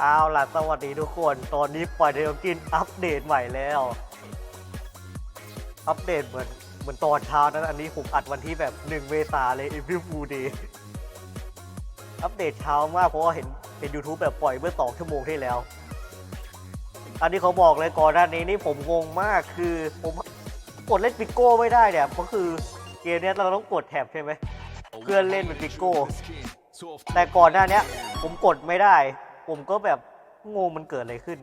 เอาล่ะสวัสดีทุกคน ตอนนี้ปล่อยเดลกินอัปเดตใหม่แล้ว อัปเดตเหมือนเหมือนตอนเช้านั้นอันนี้ผมอัดวันที่แบบ 1 เมษาเลย April Fool Day อัปเดตเช้ามากเพราะว่าเห็นเห็น YouTube แบบปล่อยเมื่อ 2 ชั่วโมงที่แล้ว อันนี้เขาบอกเลยก่อนหน้านี้นี่ผมงงมากคือผมกดเล่นปิโก้ไม่ได้เนี่ยก็คือเกมเนี้ยเราต้องกดแท็บใช่ไหมเพื่อนเล่นเป็นปิโก้แต่ก่อนหน้านี้ผมกดไม่ได้ ผมก็แบบงงมันเกิดอะไรขึ้น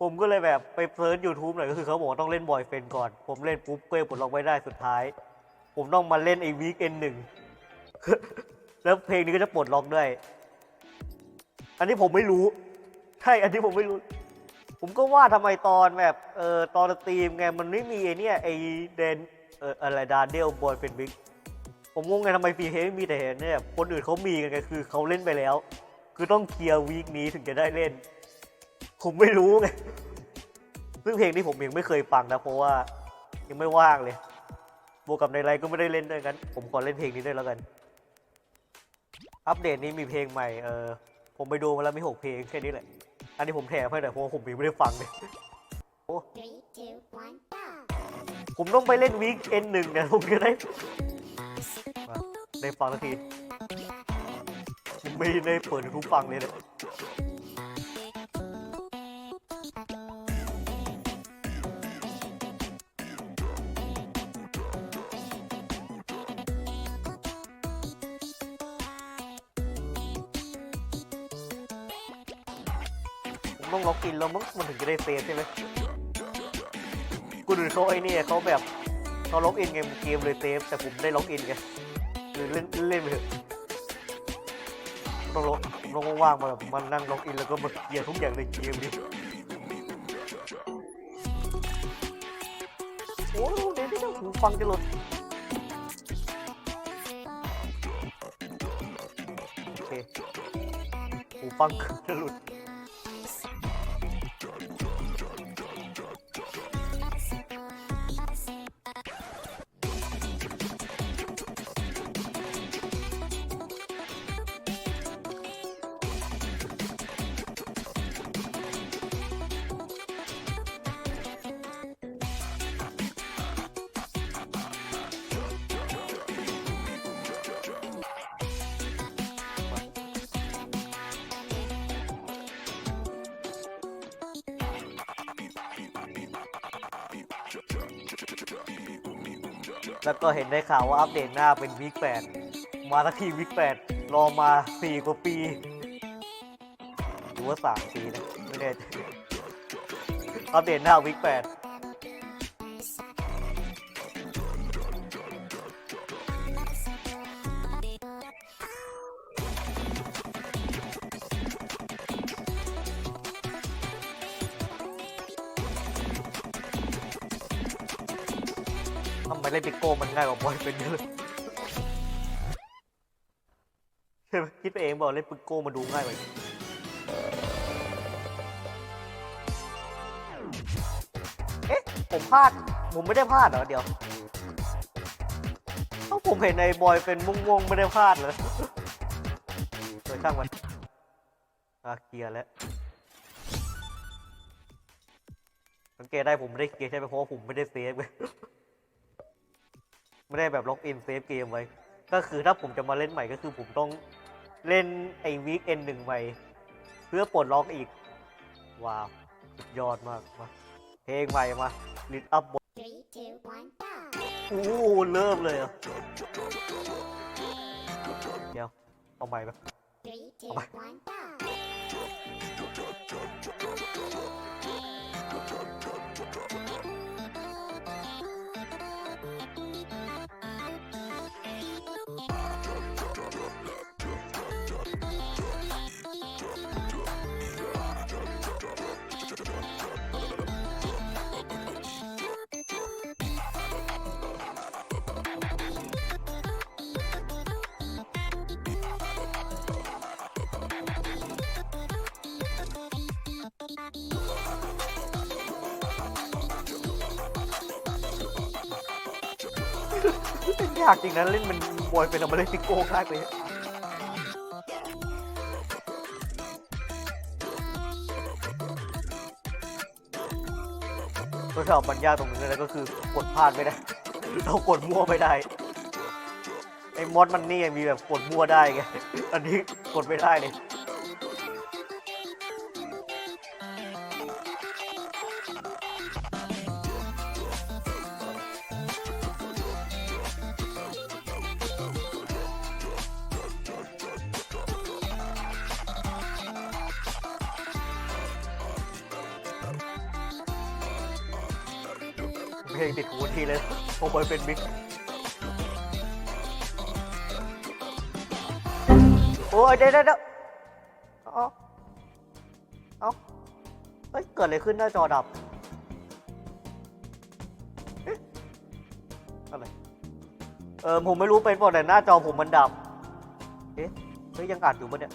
ผมก็เลยแบบไปเซิร์ช YouTube หน่อยก็คือเขาบอกว่าต้องเล่นบอยเฟนก่อน ผมเล่นปุ๊บก็ยังปลดล็อกไม่ได้สุดท้าย ผมต้องมาเล่นไอ้วีคเอนหนึ่งแล้วเพลงนี้ก็จะปลดล็อกด้วย อันนี้ผมไม่รู้ ใช่ อันนี้ผมไม่รู้ ผมก็ว่าทำไมตอนแบบเออตอนสตรีมไงมันไม่มีไอเนี่ยไอเดนเอออะไรดาเดลบอยเป็นบิ๊ก ผมงงไงทำไมฟีเฮไม่มีแต่เห็นเนี่ยคนอื่นเขามีกันไงคือเขาเล่นไปแล้ว คือต้องเคลียร์วีคนี้ถึงจะได้เล่น ผมไม่รู้ไงซึ่งเพลงนี้ผมยังไม่เคยฟังนะเพราะว่ายังไม่ว่างเลย บวกกับในไลน์ก็ไม่ได้เล่นด้วยกัน ผมขอเล่นเพลงนี้ด้วยแล้วกัน อัปเดตนี้มีเพลงใหม่เออผมไปดูมาแล้วมีหกเพลงแค่นี้แหละ อันนี้ผมแถมให้แต่เพราะว่าผมยังไม่ได้ฟังเลย Three, two, one, go! ผมต้องไปเล่นวีคเอ็นหนึ่งเนี่ยผมจะได้มา ได้ฟังสักทีผมไม่ได้เปิดทุกฟังเลยเนี่ยผมต้องล็อกอินแล้วมั้งมันถึงจะได้เซฟใช่ไหมกูดูเขาไอ้นี่เขาแบบเขาล็อกอินเกมเกมเลยเซฟแต่ผมได้ล็อกอินไง คือเล่นเล่นไปเถอะต้องลงว่างๆมาแบบมันนั่งล็อกอินแล้วก็มาเคลียร์ทุกอย่างในเกมนี้โอ้เดี๋ยวเดี๋ยวหูฟังจะหลุดโอเคหูฟังจะหลุด แล้วก็เห็นได้ข่าวว่าอัปเดตหน้าเป็นวิกแปดมาสักทีวิกแปดรอมาสี่กว่าปีหรือว่าสามปีนะไม่แน่ใจอัปเดตหน้าวิกแปด ล่นปิโก้มันง่ายกบอยเป็นเยอะเลยใช่ไหมคิดไปเองบอกเล่นปิโก้มันดูง่ายกว่าเอ๊ะ ผมพลาด ผมไม่ได้พลาดเหรอเดี๋ยวเอ้าผมเห็นในบอยเป็นม่วงๆไม่ได้พลาดเลยเออช่างมันอะเคลียร์แล้วสังเกตได้ผมไม่ได้เคลียร์ใช่ไหมเพราะว่าผมไม่ได้เซฟเลย ไม่ได้แบบล็อกอินเซฟเกมไว้ ก็คือถ้าผมจะมาเล่นใหม่ก็คือผมต้องเล่นไอ้วีคเอนหนึ่งใหม่ เพื่อปลดล็อกอีก ว้าวสุดยอดมากมาเพลงใหม่มาลิดอัพบ Three, two, one, go! โอ้โหเริ่มเลยเหรอะเดี๋ยวเอาใหม่ปะ Three, two, Oh เป็นยากจริงนะเล่นมันบอยเป็นเอามาเล่ติโก้มากเลยตัวชอบปัญญาตรงนี้นะก็คือกดพลาดไม่ได้ เรากดมั่วไม่ได้ ไอ้มอสมันนี่ยังมีแบบกดมั่วได้ไง อันนี้กดไม่ได้เลย เลยโอเปเป็นบิ๊กโอ้ยเดี๋ยวเดี๋ยวเดี๋ยวเอาเอาเฮ้ย เกิดอะไรขึ้นหน้าจอดับอะไร เออผมไม่รู้เป็นเปล่าแต่หน้าจอผมมันดับ เอ๊ะเฮ้ยยังอัดอยู่ปะเนี่ย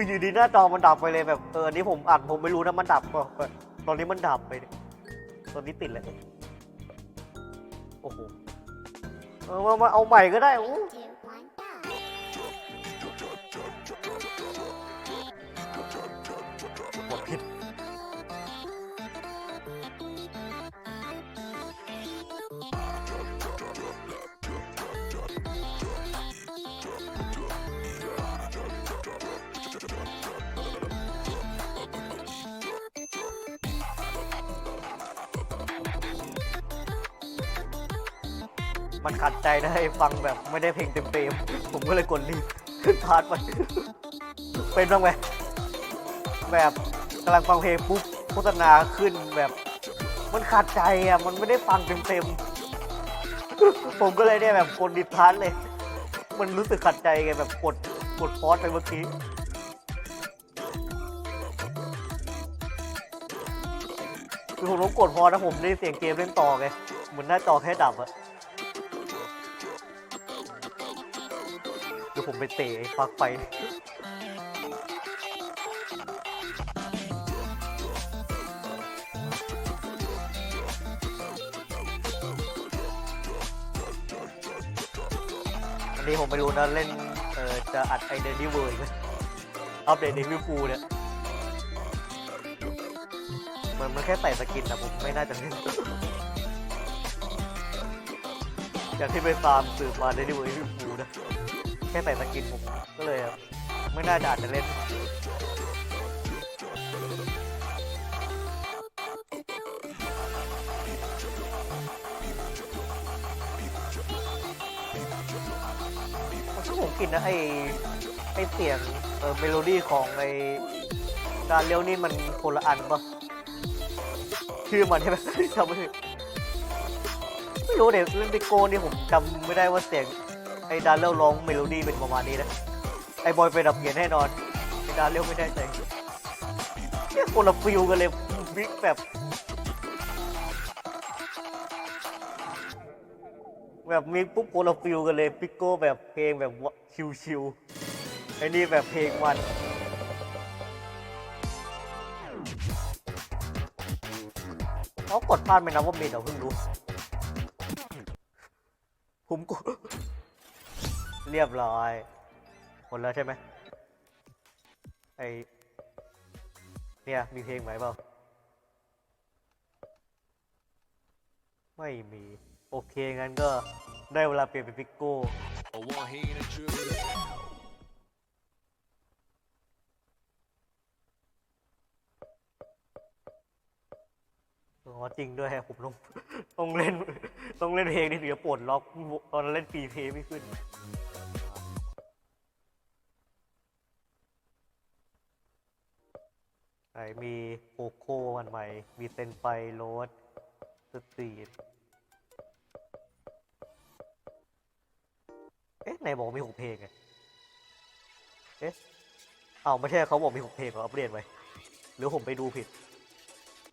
คืออยู่ดีหน้าจอมันดับไปเลยแบบเอออันนี้ผมอัดผมไม่รู้นะมันดับเปล่าตอนนี้มันดับไปเนี่ยตอนนี้ติดเลยโอ้โหเออมามาเอาใหม่ก็ได้โอ้ มันขัดใจนะให้ฟังแบบไม่ได้เพลงเต็มๆ ผมก็เลยกดรีบขึ้นพาร์ทไป เป็นบ้างไหมแบบกำลังฟังเพลงปุ๊บโฆษณาขึ้นแบบ มันขาดใจอะ มันไม่ได้ฟังเต็มๆ ผมก็เลยเนี่ยแบบกดดิพาร์ทเลย มันรู้สึกขัดใจไงแบบกดกดพอสไปเมื่อกี้คือผมต้องกดพอนะผมได้เสียงเกมเล่นต่อไงเหมือนหน้าจอแค่ดับอะ ดี๋ยวผมไปเตะปลั๊กไฟอันนี้ผมไม่รู้นะเล่น เออจะอัดไอเดนนี่เวอร์ไหมอัปเดตเดวิฟูเนี่ยมันมันแค่ใส่สกินนะผมไม่น่าจะเล่นอย่างที่ไปฟาร์มสืบมาเดนนี่เวอร์วิฟู ค่ใส่สกินผมก็เลยไม่น่าจะอาจจะเล่นถ้าผมกินนะไอไอเสียงเออเมโลดี้ของไอการเลี้ยวนี่มันคนละอันปะชื่อมันใช่ไหมจำไม่ได้ไม่รู้เดี๋ยวเล่นไปโกนี่ผมจำไม่ได้ว่าเสียง ไอ้ดานเลี้ยวร้องเมโลดี้เป็นประมาณนี้นะ ไอ้บอยเป็นดับเขียนแน่นอนไอ้ดานเลี้ยวไม่ได้ใจเนี่ยคนละฟิลกันเลยบิ๊กแบบแบบมิกปุ๊บโคลาฟิลกันเลยปิโก้แบบเพลงแบบชิวๆไอ้นี่แบบเพลงมันเขากดพลาดไหมนะว่าเมนเราเพิ่งรู้ผมกด เรียบร้อย หมดแล้วใช่ไหมไอเนี่ย มีเพลงไหมเปล่า ไม่มี โอเค งั้นก็ได้เวลาเปลี่ยนเป็นพิกโก้อ๋อจริงด้วยผมต้องต้องเล่น ต้องเล่นเพลงนี่ถึงจะปลดล็อก ตอนเล่นฟรีเพลย์ไม่ขึ้น มีโคโค่วันใหม่ มีเซนไฟโรสสตรีทเอ๊ะไหนบอกมีหกเพลงไงเอ๊ะเอาไม่ใช่เขาบอกมีหกเพลงเหรออัปเดตไว้หรือผมไปดูผิด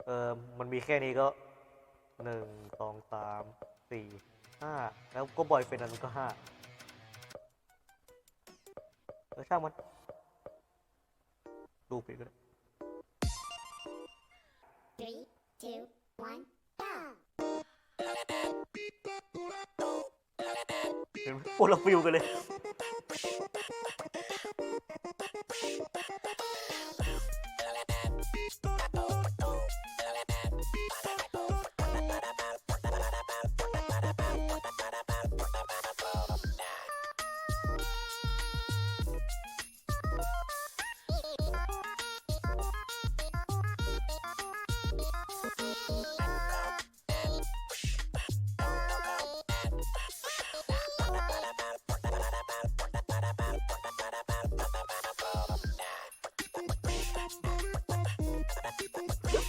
เออมันมีแค่นี้ก็หนึ่งสองสามสี่ห้าแล้วก็บอยเฟนนั้นก็ห้าเออช่างมัน ดูผิดก็ได้ two, one, go. เห็น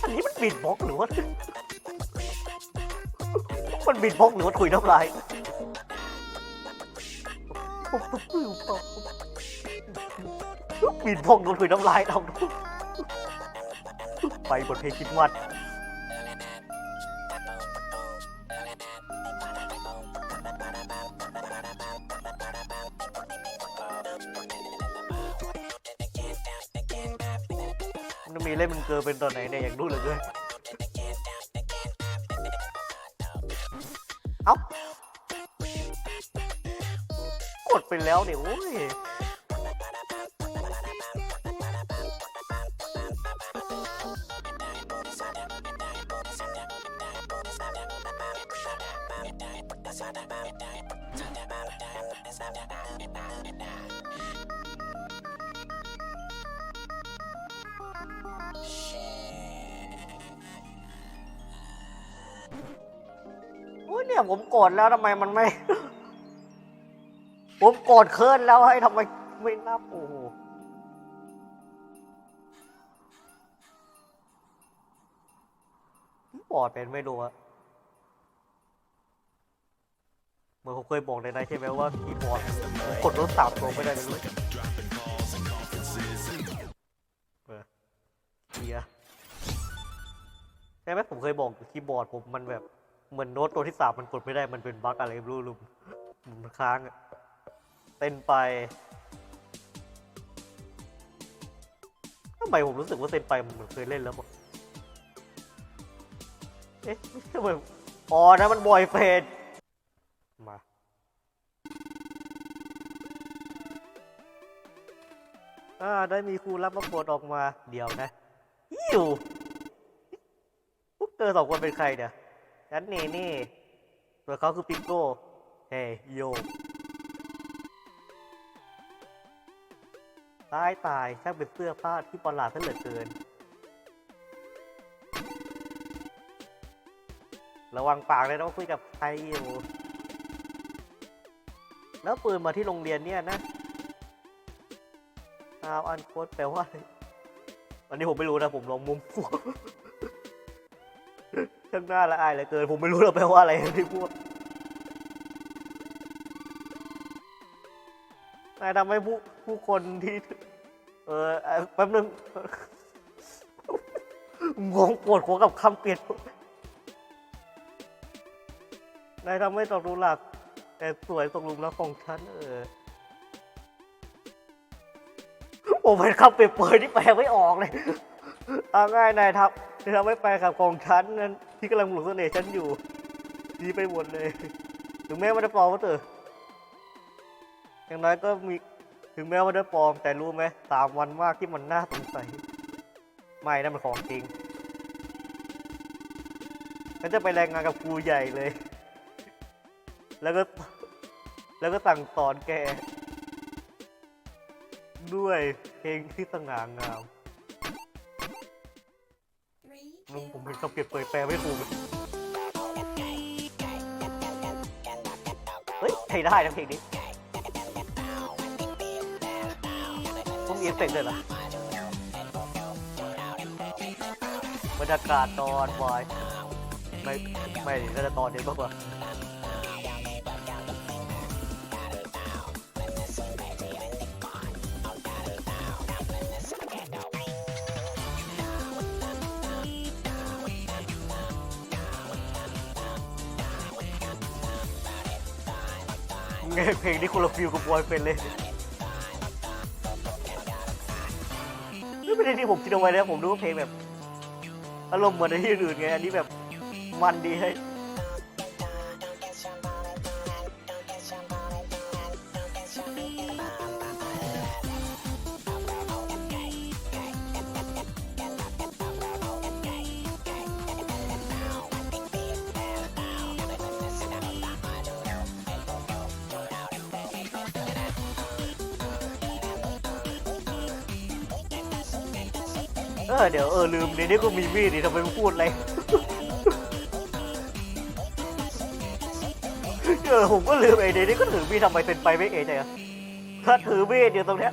นนี้มันบิดบล็อกหรือว่า มันบิดบล็อกหรือว่าถุยน้ำลายบิดบล็อกโดนถุยน้ำลายเราไปบทเพลงคิดวัด มีเล่นมันเป็นตอนไหนเนี่ยอยากดูเหลยด้วยเอ้ากดไปแล้วเนี่ยโอ้ย เนี่ยผมกดแล้วทำไมมันไม่ ผมกดเคลื่อนแล้วให้ทำไมไม่นับโอ้โหบอดเป็นไม่รู้อะเหมือนผมเคยบอกในนั้นใช่ไหมว่าคีย์บอร์ดมันกดรถสามตัวไม่ได้เลยเออเฮียใช่ไหมผมเคยบอกคีย์บอร์ดผมมันแบบ เหมือนโน้ตตัวที่สามมันกดไม่ได้มันเป็นบั๊กอะไรไม่รู้ลุมมันค้างอะเต้นไปทำไมผมรู้สึกว่าเต้นไปมันเหมือนเคยเล่นแล้วบอกเอ๊ะทำไมอ๋อนะมันบอยเฟนมาอ่าได้มีครูรับมาโปรดออกมาเดี๋ยวนะอิวพวกเธอสองคนเป็นใครเนี่ย ฉันเนเน่ส่วนเขาคือปิปโก้เฮ้ยโยตายตายช่างเป็นเสื้อผ้าที่ประหลาดซะเหลือเกิน ระวังปากเลยนะว่าคุยกับใครอยู่ แล้วปืนมาที่โรงเรียนเนี่ยนะอาวอันโค้แปลว่า อันนี้ผมไม่รู้นะ ผมลองมุม ช่างหน้าละอายเหลือเกิน ผมไม่รู้เราแปลว่าอะไรที่พูดนายทำให้ผู้ผู้คนที่ เออแป๊บนึงงงปวดหัวกับคำเปลี่ยนนายทำให้ตกหลุมหลัก แต่สวยตกหลุมรักของฉัน เออผมเป็นคำเปรียบเปรยที่แปลไม่ออกเลยเอาง่ายนายทับที่ทำให้แปลคำของฉันนั้น ที่กำลังหลงเสน่ห์ฉันอยู่ ดีไปหมดเลย ถึงแม้ว่าจะปลอมก็เถอะอย่างน้อยก็มีถึงแม้ว่าจะปลอมแต่รู้ไหมสามวันมากที่มันน่าสงสัยไม่นั่นมันของจริงฉันจะไปแรายงานกับครูใหญ่เลย แล้วก็ แล้วก็สั่งสอนแก ด้วยเพลงที่สง่างาม ลุง two, ผมเป็นคำเปรียบเปรยแปลไม่ถูกเลยเฮ้ยใช้ได้นะเพลงนี้ต้องมีเอฟเฟกต์ด้วยเหรอบรรยากาศตอนบอยไม่ไม่ดิน่าจะตอนนี้มากกว่า เพลงนี้คนละฟิลกับบอยเป็นเลยนี่ไม่ได้ที่ผมคิดเอาไว้นะผมรู้ว่าเพลงแบบ อารมณ์เหมือนในที่อื่นไง อันนี้แบบมันดีให้ เดี๋ยวเออลืมเดนนี่ก็มีมีดดิทำไมพูดอะไรเออผมก็ลืมไอ้เดนนี่ก็ถือมีดทำไมเป็นไปไม่เอใจอะถ้าถือมีดอยู่ตรงเนี้ย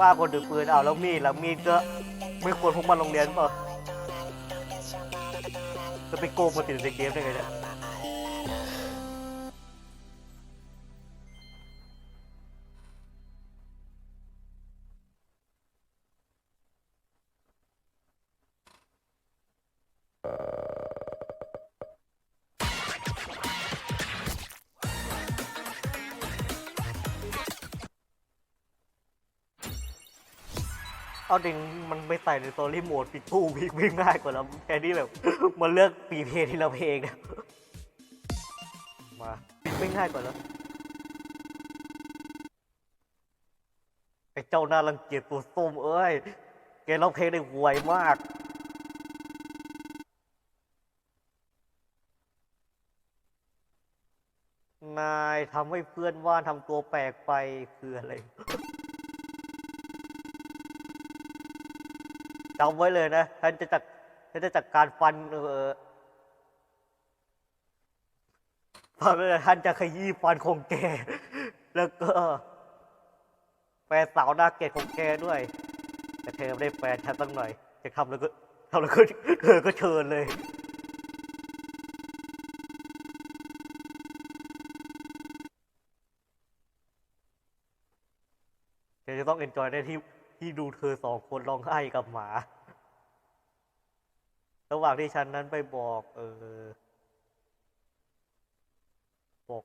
ว่าคนถือปืนเอาแล้วมีดแล้วมีดก็ไม่ควรพกมาโรงเรียนเป่าจะไปโกงมาติดในเกมได้ไงเนี่ย เอาจริงมันไม่ใส่ในสตอรี่โหมดปิดตู้วิ่งวิ่งง่ายกว่าแล้วแค่นี้แบบ มันเลือกปีเพลย์ทีละเพลงนะมาไม่ง่ายกว่าแล้วไอ้เจ้าน่ารังเกียจตัวส้มเอ้ยแกร้องเพลงได้ห่วยมากนายทำให้เพื่อนว่านทำตัวแปลกไปคืออะไร จำไว้เลยนะฉันจะจัดฉันจะจัดการฟันเออฟังเลยท่านจะขยี้ฟันของแก แล้วก็แฟนสาวหน้าเกลียดของแกด้วย แต่เธอไม่ได้แฟนฉันตั้งหน่อย จะทำแล้วก็ทำแล้วก็เธอก็เชิญเลยเธอจะต้องเอนจอยได้ที่ ที่ดูเธอสองคนร้องไห้กับหมา ระหว่างที่ฉันนั้นไปบอก เออบอก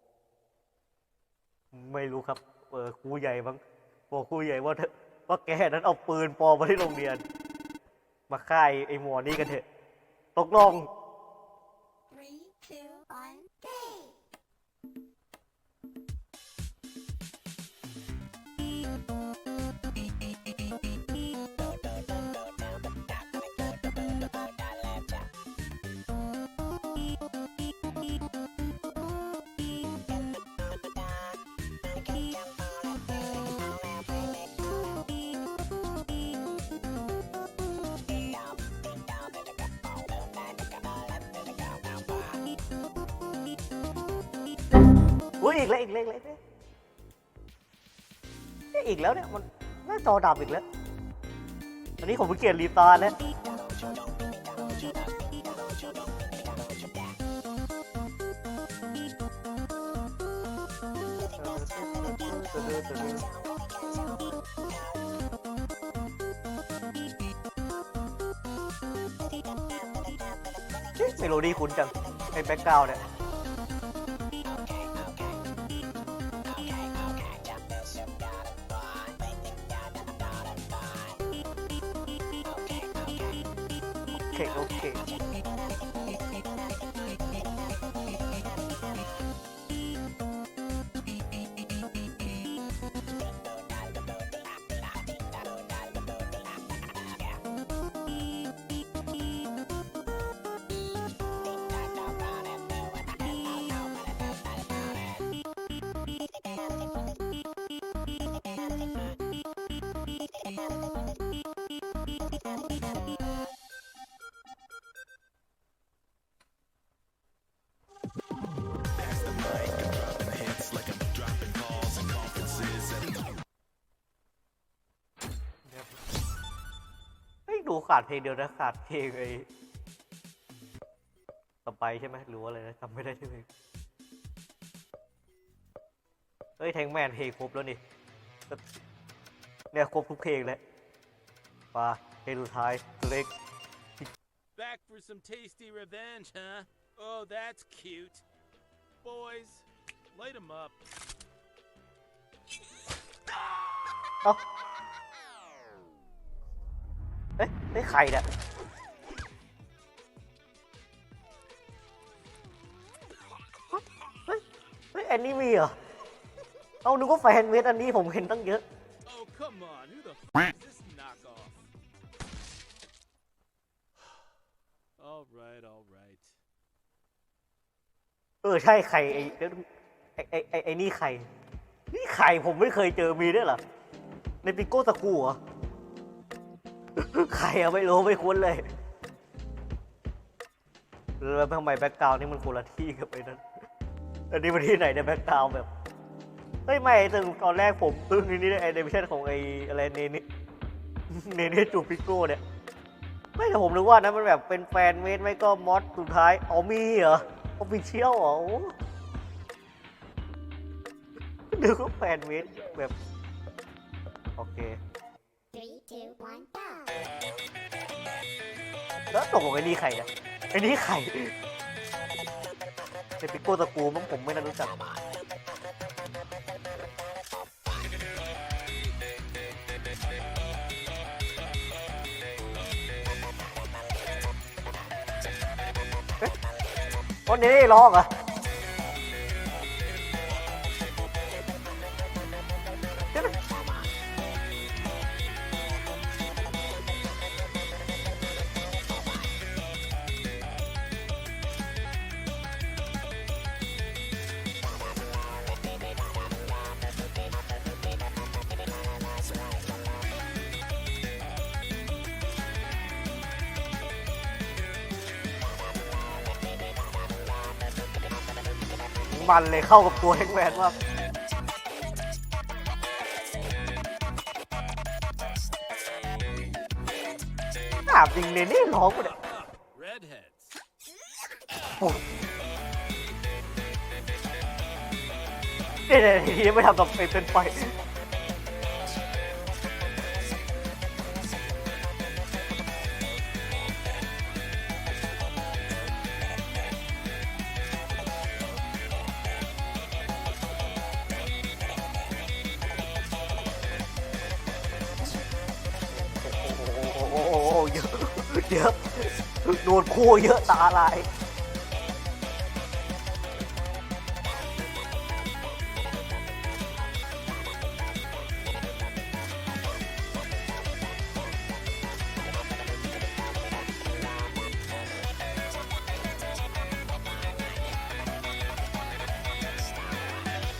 ไม่รู้ครับ เออครูใหญ่บ้างบอกครูใหญ่ว่าว่าแกนั้นเอาปืนปอมมาที่โรงเรียน มาฆ่าไอ้ไอ้หมอนี่กันเถอะ ตกลง อุ้ยอีกแล้วอีกแล้วอีกแล้วเนี่ยอีกแล้วเนี่ยมันหน้าจอดับอีกแล้วอันนี้ผมเพิ่งเกลียดรีตาร์แล้วเมโลดี้คุ้นจังไอ้แบ็กกราวด์เนี่ย โอ ขาดเพลงเดียวนะขาดเพลงไอ้ต่อไปใช่ไหมหรือว่าอะไรนะจำไม่ได้ใช่ไหมเฮ้ยแทงแมนเพลงครบแล้วนี่เนี่ยครบทุกเพลงแล้วมาเพลงสุดท้ายเล็ก Back for some tasty revenge, huh? Oh, that's cute. Boys, light 'em up. เอ้า เอ๊ะไอ้ยใครเนี่ยเฮ้ยเฮ้ยแอนนี่มีเหรอ เอานึกว่าแฟนเวทอันนี้ผมเห็นตั้งเยอะ Oh, come on. Who the f is this knockoff? all right, all right. เออ ใช่ใครไอ้เดี๋ยวไอ้ไอ้ไอ้ไอ้นี่ใคร นี่ใครผมไม่เคยเจอมีด้วยเหรอ ในปิโก้ตะกูเหรอ ใครอะไม่รู้ไม่คุ้นเลย แล้วทำไมแบ็กกราวนี่มันคนละที่กับไอ้นั้น อันนี้มันที่ไหนเนี่ยแบ็กกราวแบบเฮ้ยไม่ถึงตอนแรกผมอึ้งนี่ไอเดมิชันของไอ้อะไรเนเนเนเนจูปิโก้เนี่ย ไม่แต่ผมนึกว่านั้นมันแบบเป็นแฟนเมดไม่ก็มอดสุดท้ายอ๋อมีเหรอออฟฟิเชียลเหรอโอ้นึกว่าแฟนเมดแบบ โอเค Three, two, one. แล้วตกลงไอ้นี่ใครเนี่ยไอ้นี่ใครเป็นปิโก้ตะกูมั้งผมไม่น่ารู้จักเอ๊ะวันนี้ร้องอะ มันเลยเข้ากับตัวแฮงแมนมากถามจริงเนี่ยนี่ร้องกูเนี่ยเดี๋ยเนี่ยทีนี้ไม่ทำกับไปเป็นไฟ คู่เยอะตาลาย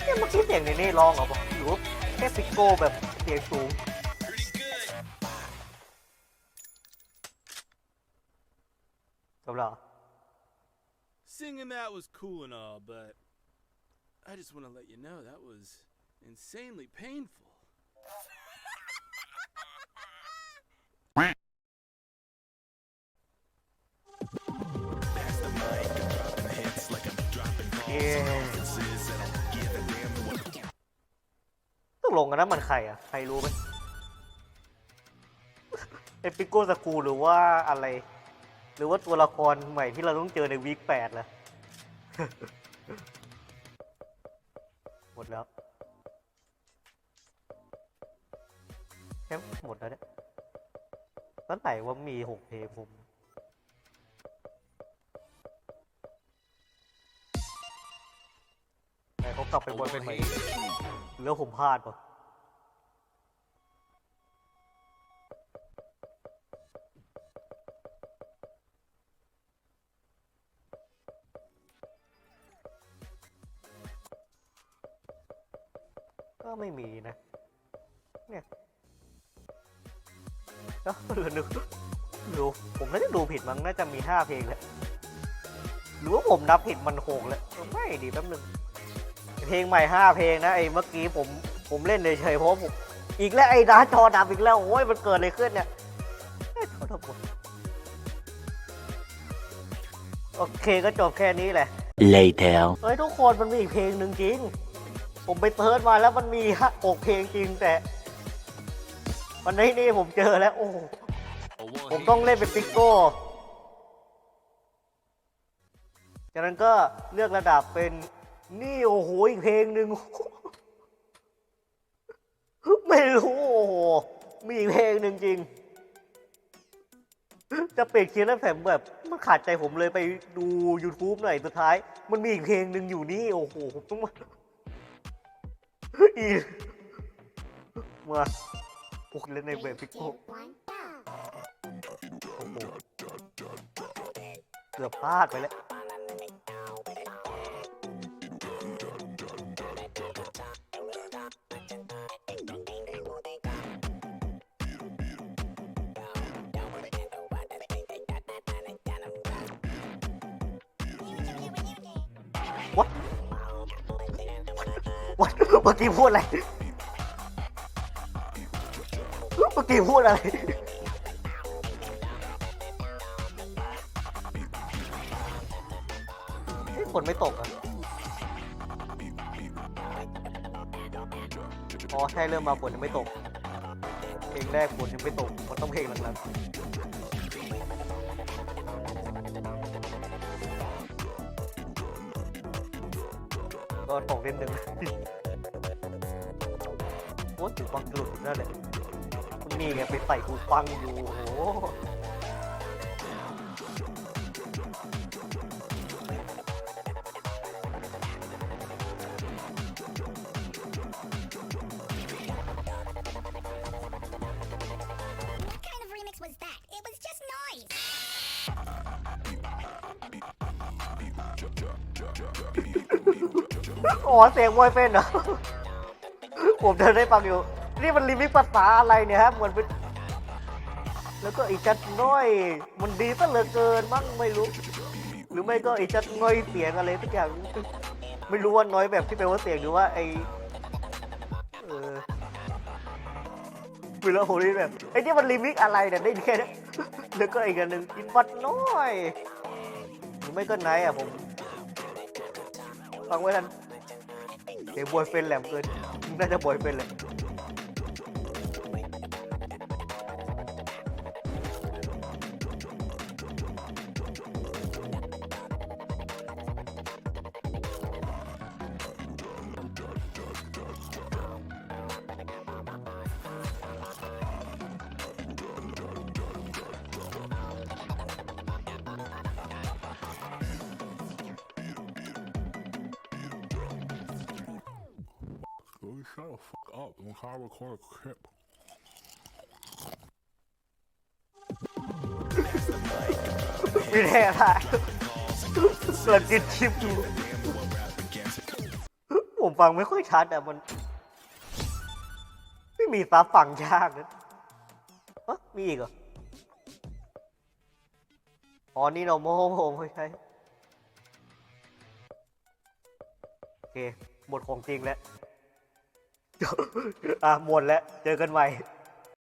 เนี่ยเมื่อกี้เสียงในนี่ร้องเหรอบอกหรือว่าแค่ปิโก้แบบเสียงสูง จบแล้วเหรอ Singing that was cool and all, but I just want to let you know that was insanely painful. Yeah ตกลงกันนะมันใครอ่ะ ใครรู้ไหม เอปิโกสกูหรือว่าอะไร หรือว่าตัวละครใหม่ที่เราต้องเจอในวีคแปดล่ะหมดแล้วแค่หมดแล้วเนี่ยตั้งไหนว่ามีหกเพลงผมแต่เขากลับไปบนเป็นใหม่หรือผมพลาดปะ มั้งน่าจะมีห้าเพลงแล้วหรือว่าผมนับผิดมันหกแล้วเออไม่ดีแป๊บนึงเพลงใหม่ห้าเพลงนะไอ้เมื่อกี้ผมผมเล่นเฉยๆเพราะผมอีกแล้วไอ้ด้านจอดับอีกแล้วโอ้ยมันเกิดอะไรขึ้นเนี่ยเอ้ยขอโทษผมโอเคก็จบแค่นี้แหละ Later. เฮ้ยทุกคนมันมีอีกเพลงหนึ่งจริง ผมไปเติร์ดมาแล้วมันมีห้าอกเพลงจริงแต่ วันนี้นี่ผมเจอแล้วโอ้โห A ผม one ต้องเล่นเป็นปิกโก้ จากนั้นก็เลือกระดับเป็นนี่โอ้โหอีกเพลงหนึ่งไม่รู้โอ้โหมีอีกเพลงหนึ่งจริง จะเปลี่ยนเคียร์แล้วแผมแบบมันขาดใจผมเลยไปดู YouTube หน่อยสุดท้าย มันมีอีกเพลงหนึ่งอยู่นี่โอ้โหผมต้องมาอีกมาโอ้โหเล่นในเว็บ Three, ปิกโก้ two, one, go. เกือบพลาดไปแล้ว วัดวัดเมื่อกี้พูดอะไร เมื่อกี้พูดอะไร ฝนไม่ตกอะพอแค่เริ่มมาฝนยังไม่ตก เพลงแรกฝนยังไม่ตกมันต้องเพลงหลังๆ ก็ตกนิดนึงโอ้ยหูฟังหลุดนั่นแหละนี่ไงไปใส่กูฟังอยู่โอ้ อ๋อเสียงวยเป็นเหรอ ผมจะได้ฟังอยู่ นี่มันรีมิกภาษาอะไรเนี่ยครับเหมือนเป็นแล้วก็อีจัดน้อย มันดีซะเหลือเกินมั้งไม่รู้ หรือไม่ก็อีจัดน้อยเสียงอะไรสักอย่าง ไม่รู้ว่าน้อยแบบที่แปลว่าเสียงหรือว่าไอเออไม่รู้ผมนี่แบบไอ้นี่มันรีมิกอะไรเนี่ยได้แค่นี้แล้วก็อีกอันหนึ่งอินวัดน้อย หรือไม่ก็ไหนอะผมฟังไว้ทัน เดี๋ยวบอยเฟนแหลมเกินน่าจะบอยเฟนแหลม shut the fuck up. I'm trying to record a clip. ม่แน่ละเกิดจิตชิปอยู่ผมฟังไม่ค่อยชัดอะมัน ไม่มีซับฟังยากนะเอ๊ะมีอีกเหรอ อ๋อ นี่เราโม้โหไม่ใช่โอเค หมดของจริงแล้ว อะหมดแล้ว เจอกันใหม่